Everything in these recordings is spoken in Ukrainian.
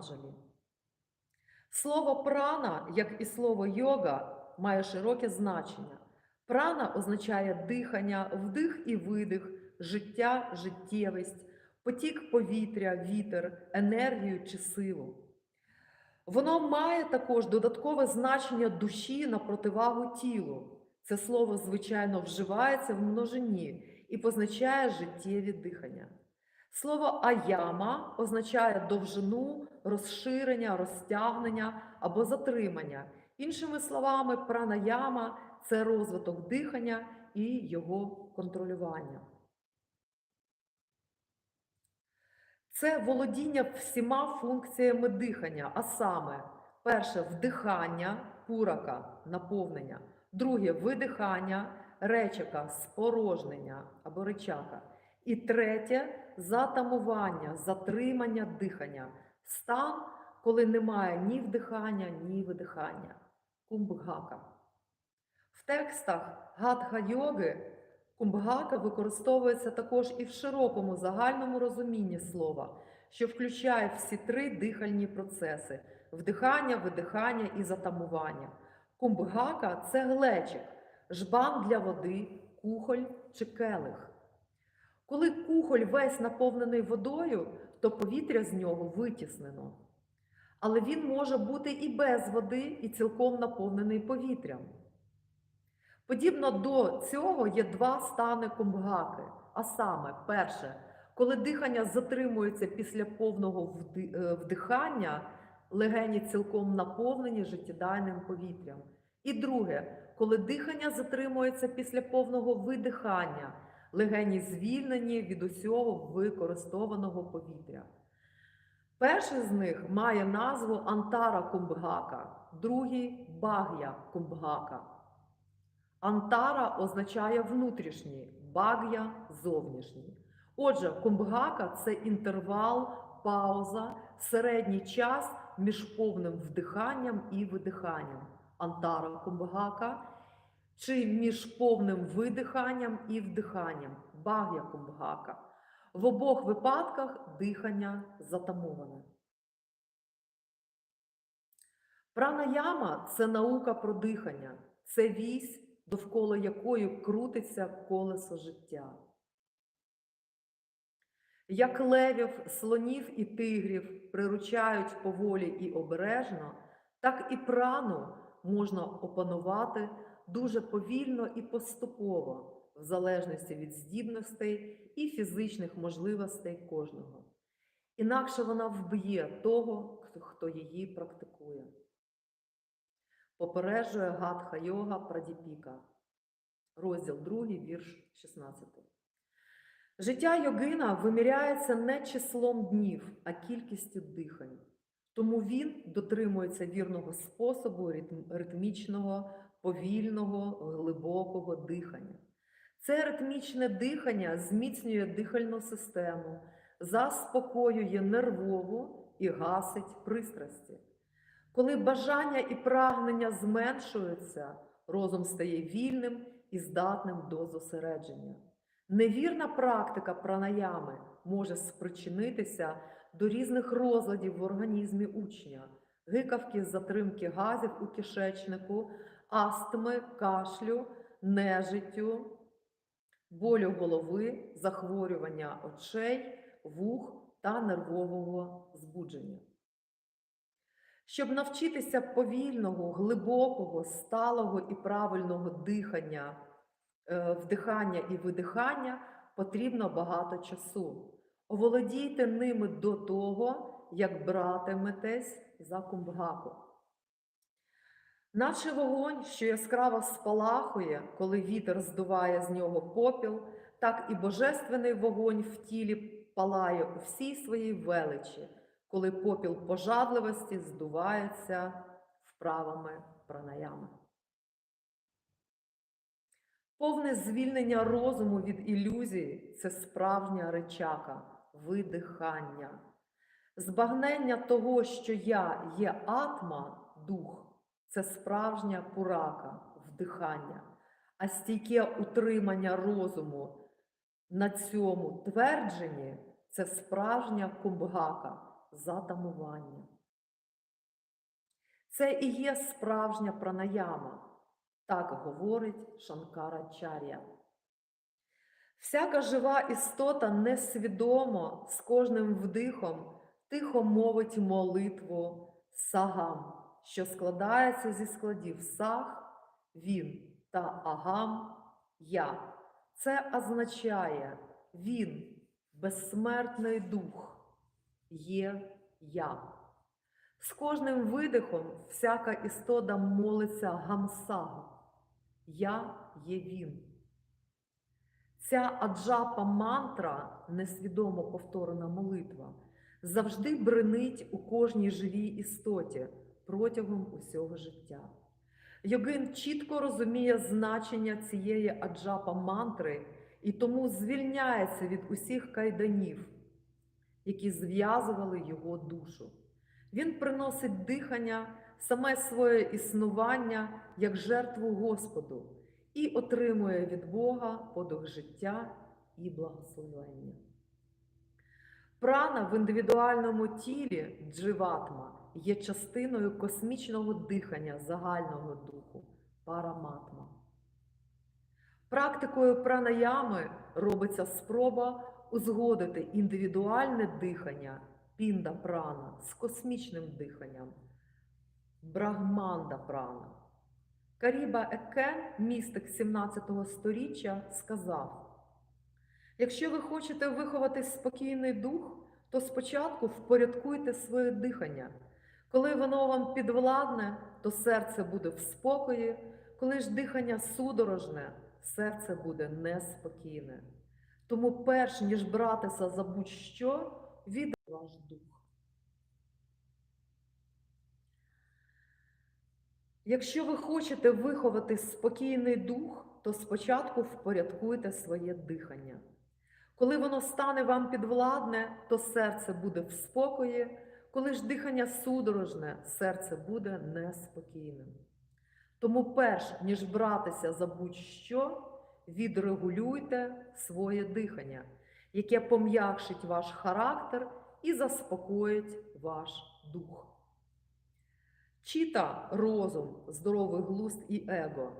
Патанджалі. Слово прана, як і слово йога, має широке значення. Прана означає дихання, вдих і видих, життя, життєвість, потік повітря, вітер, енергію чи силу. Воно має також додаткове значення душі на противагу тілу. Це слово, звичайно, вживається в множині і позначає життєві дихання. Слово аяма означає довжину, розширення, розтягнення або затримання. Іншими словами, пранаяма це розвиток дихання і його контролювання. Це володіння всіма функціями дихання, а саме, перше вдихання, пурака, наповнення, друге видихання, речака, спорожнення або речака. І третє затамування, затримання дихання, стан, коли немає ні вдихання, ні видихання. Кумбгака. В текстах гадха-йоги кумбгака використовується також і в широкому загальному розумінні слова, що включає всі три дихальні процеси вдихання, видихання і затамування. Кумбгака це глечик, жбан для води, кухоль чи келих. Коли кухоль весь наповнений водою, то повітря з нього витіснено. Але він може бути і без води, і цілком наповнений повітрям. Подібно до цього є два стани кумбгаки. А саме, перше, коли дихання затримується після повного е, вдихання, легені цілком наповнені життєдайним повітрям. І друге, коли дихання затримується після повного видихання, легені звільнені від усього використованого повітря. Перший з них має назву Антара Кумбгака, другий Баг'я Кумбгака. Антара означає внутрішній, баг'я зовнішній. Отже, кумбгака це інтервал, пауза, середній час між повним вдиханням і видиханням. Антара кумбгака, чи між повним видиханням і вдиханням. Баг'я кумбгака. В обох випадках дихання затамоване. Пранаяма це наука про дихання, це вісь, довкола якої крутиться колесо життя. Як левів, слонів і тигрів приручають поволі і обережно, так і прану можна опанувати дуже повільно і поступово, в залежності від здібностей і фізичних можливостей кожного. Інакше вона вб'є того, хто- її практикує. Попереджує Гатха Йога Прадіпіка, розділ 2, вірш 16. Життя йогина виміряється не числом днів, а кількістю дихань. Тому він дотримується вірного способу ритмічного, повільного, глибокого дихання. Це ритмічне дихання зміцнює дихальну систему, заспокоює нервову і гасить пристрасті. Коли бажання і прагнення зменшуються, розум стає вільним і здатним до зосередження. Невірна практика пранаями може спричинитися до різних розладів в організмі учня, гикавки з затримки газів у кишечнику, астми, кашлю, нежиттю, болю голови, захворювання очей, вух та нервового збудження. Щоб навчитися повільного, глибокого, сталого і правильного дихання, е, вдихання і видихання, потрібно багато часу. Оволодійте ними до того, як братиметесь за кумбгаку. Наче вогонь, що яскраво спалахує, коли вітер здуває з нього попіл, так і божественний вогонь в тілі палає у всій своїй величі, коли попіл пожадливості здувається вправами пранаями. Повне звільнення розуму від ілюзії це справжня речака, видихання. Збагнення того, що я є атма, дух, це справжня пурака, вдихання, а стійке утримання розуму на цьому твердженні це справжня кумбгака, затамування. Це і є справжня пранаяма, так говорить Шанкарачар'я. Всяка жива істота несвідомо з кожним вдихом тихо мовить молитву сагам, що складається зі складів саг, він та агам я. Це означає він, безсмертний дух, є я. З кожним видихом всяка істота молиться гамсагу. Я є він. Ця аджапа мантра, несвідомо повторена молитва, завжди бренить у кожній живій істоті протягом усього життя. Йогин чітко розуміє значення цієї аджапа мантри і тому звільняється від усіх кайданів, які зв'язували його душу. Він приносить дихання, саме своє існування як жертву Господу і отримує від Бога подих життя і благословення. Прана в індивідуальному тілі дживатма є частиною космічного дихання загального духу параматма. Практикою пранаями робиться спроба узгодити індивідуальне дихання пінда прана з космічним диханням брахманда прана. Каріба Екен, містик 17 століття, сказав: Якщо ви хочете виховати спокійний дух, то спочатку впорядкуйте своє дихання. Коли воно вам підвладне, то серце буде в спокої, коли ж дихання судорожне, серце буде неспокійне. Тому, перш ніж братися за будь-що, від ваш дух. Якщо ви хочете виховати спокійний дух, то спочатку впорядкуйте своє дихання. Коли воно стане вам підвладне, то серце буде в спокої, коли ж дихання судорожне, серце буде неспокійним. Тому, перш ніж братися за будь-що, відрегулюйте своє дихання, яке пом'якшить ваш характер і заспокоїть ваш дух. Чіта розум, здоровий глузд і его,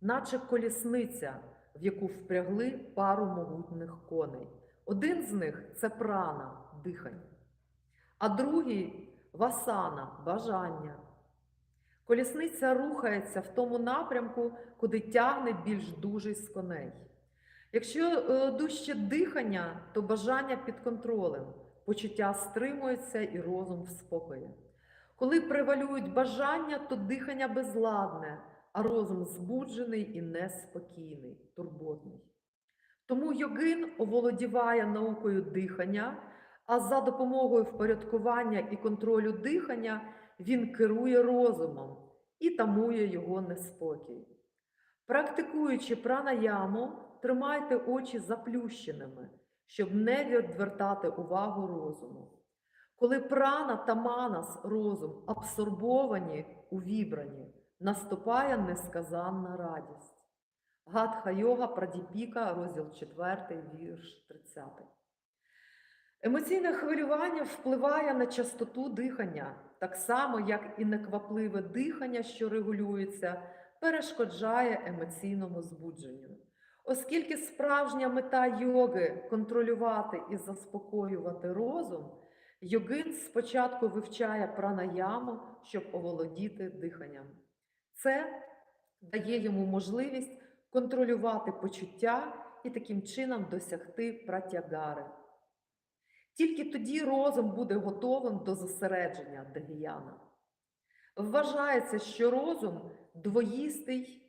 наче колісниця, в яку впрягли пару могутних коней. Один з них це прана, дихання, а другий васана, бажання. Колісниця рухається в тому напрямку, куди тягне більш дужий з коней. Якщо е, дужче дихання, то бажання під контролем, почуття стримується і розум в спокої. Коли превалюють бажання, то дихання безладне, а розум збуджений і неспокійний, турботний. Тому йогин оволодіває наукою дихання, а за допомогою впорядкування і контролю дихання він керує розумом і тамує його неспокій. Практикуючи пранаяму, тримайте очі заплющеними, щоб не відвертати увагу розуму. Коли прана та манас розум абсорбовані у вібрані, наступає несказанна радість. Гадха йога Прадіпіка, розділ 4, вірш 30. Емоційне хвилювання впливає на частоту дихання, так само, як і неквапливе дихання, що регулюється, перешкоджає емоційному збудженню. Оскільки справжня мета йоги контролювати і заспокоювати розум, йогин спочатку вивчає пранаяму, щоб оволодіти диханням. Це дає йому можливість контролювати почуття і таким чином досягти пратягари. Тільки тоді розум буде готовим до зосередження дегіяна. Вважається, що розум двоїстий,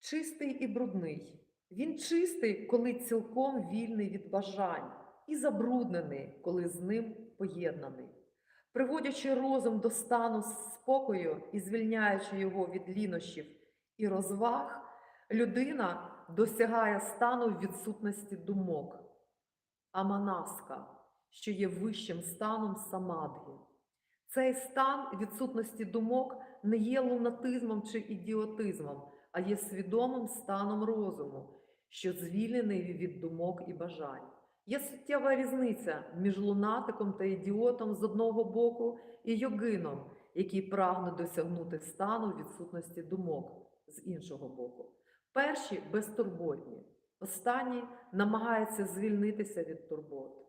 чистий і брудний. Він чистий, коли цілком вільний від бажань, і забруднений, коли з ним поєднаний. Приводячи розум до стану спокою і звільняючи його від лінощів і розваг, людина досягає стану відсутності думок, аманаска, що є вищим станом самадги. Цей стан відсутності думок не є лунатизмом чи ідіотизмом, а є свідомим станом розуму, що звільнений від думок і бажань. Є суттєва різниця між лунатиком та ідіотом з одного боку і йогином, який прагне досягнути стану відсутності думок з іншого боку. Перші безтурботні, останні намагаються звільнитися від турбот.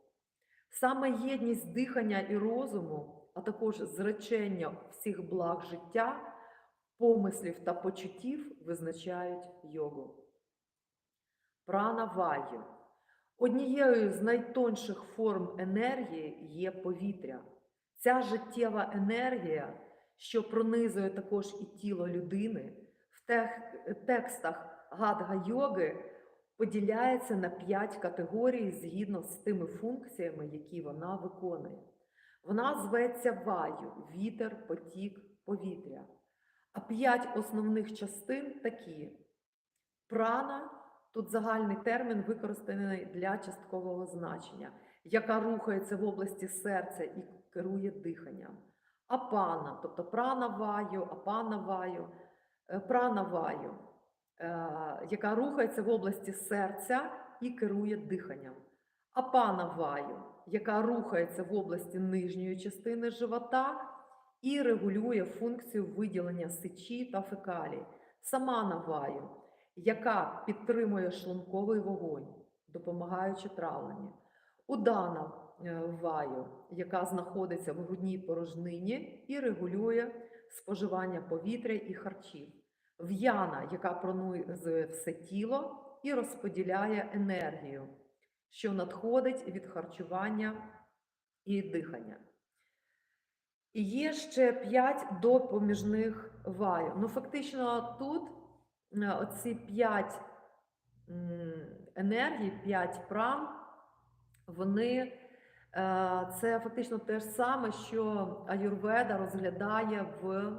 Саме єдність дихання і розуму, а також зречення всіх благ життя, помислів та почуттів визначають йогу. Прана ваю. Однією з найтонших форм енергії є повітря. Ця життєва енергія, що пронизує також і тіло людини, в текстах гадга-йоги поділяється на п'ять категорій згідно з тими функціями, які вона виконує. Вона зветься ваю вітер, потік, повітря. А п'ять основних частин такі: прана тут загальний термін використаний для часткового значення, яка рухається в області серця і керує диханням. Апана, тобто прана ваю, апана ваю, е, прана ваю, е, яка рухається в області серця і керує диханням. Апана ваю, яка рухається в області нижньої частини живота і регулює функцію виділення сечі та фекалій. Самана ваю, яка підтримує шлунковий вогонь, допомагаючи травленню. Удана е, ваю, яка знаходиться в грудній порожнині і регулює споживання повітря і харчів. В'яна, яка пронизує все тіло і розподіляє енергію, що надходить від харчування і дихання. І є ще п'ять допоміжних ваю. Ну, фактично, тут оці п'ять енергій, п'ять пран, вони е, це фактично те ж саме, що Аюрведа розглядає в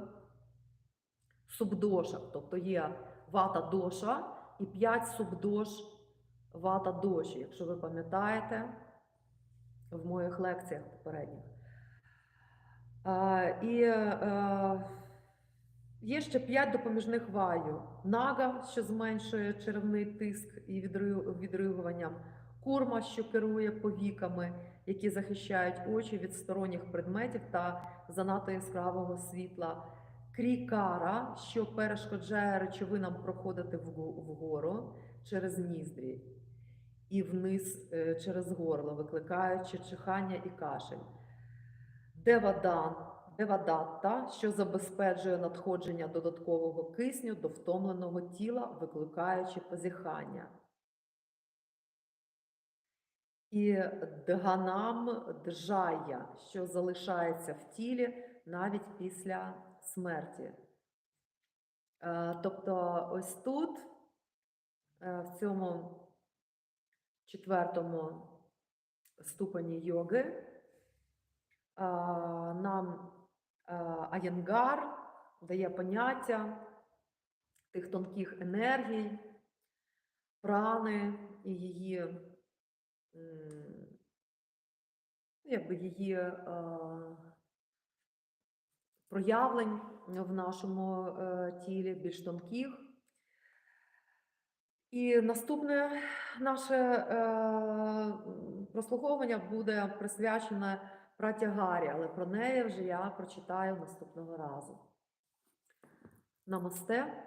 субдошах. Тобто є вата доша і п'ять субдош вата доші, якщо ви пам'ятаєте в моїх лекціях попередніх. Е, І е, є ще п'ять допоміжних ваю. Нага, що зменшує черевний тиск і відригуванням. Курма, що керує повіками, які захищають очі від сторонніх предметів та занадто яскравого світла. Крікара, що перешкоджає речовинам проходити вгору через ніздрі і вниз е, через горло, викликаючи чихання і кашель. Девадан, девадатта, що забезпечує надходження додаткового кисню до втомленого тіла, викликаючи позіхання. І дганам джая, що залишається в тілі навіть після смерті. Е, Тобто, ось тут, е, в цьому четвертому ступені йоги, нам а, Аєнгар дає поняття тих тонких енергій, прани і її, якби її проявлень в нашому е, тілі, більш тонких. І наступне наше е, прослуховування буде присвячене Пратягарі, але про неї вже я прочитаю наступного разу. Намасте.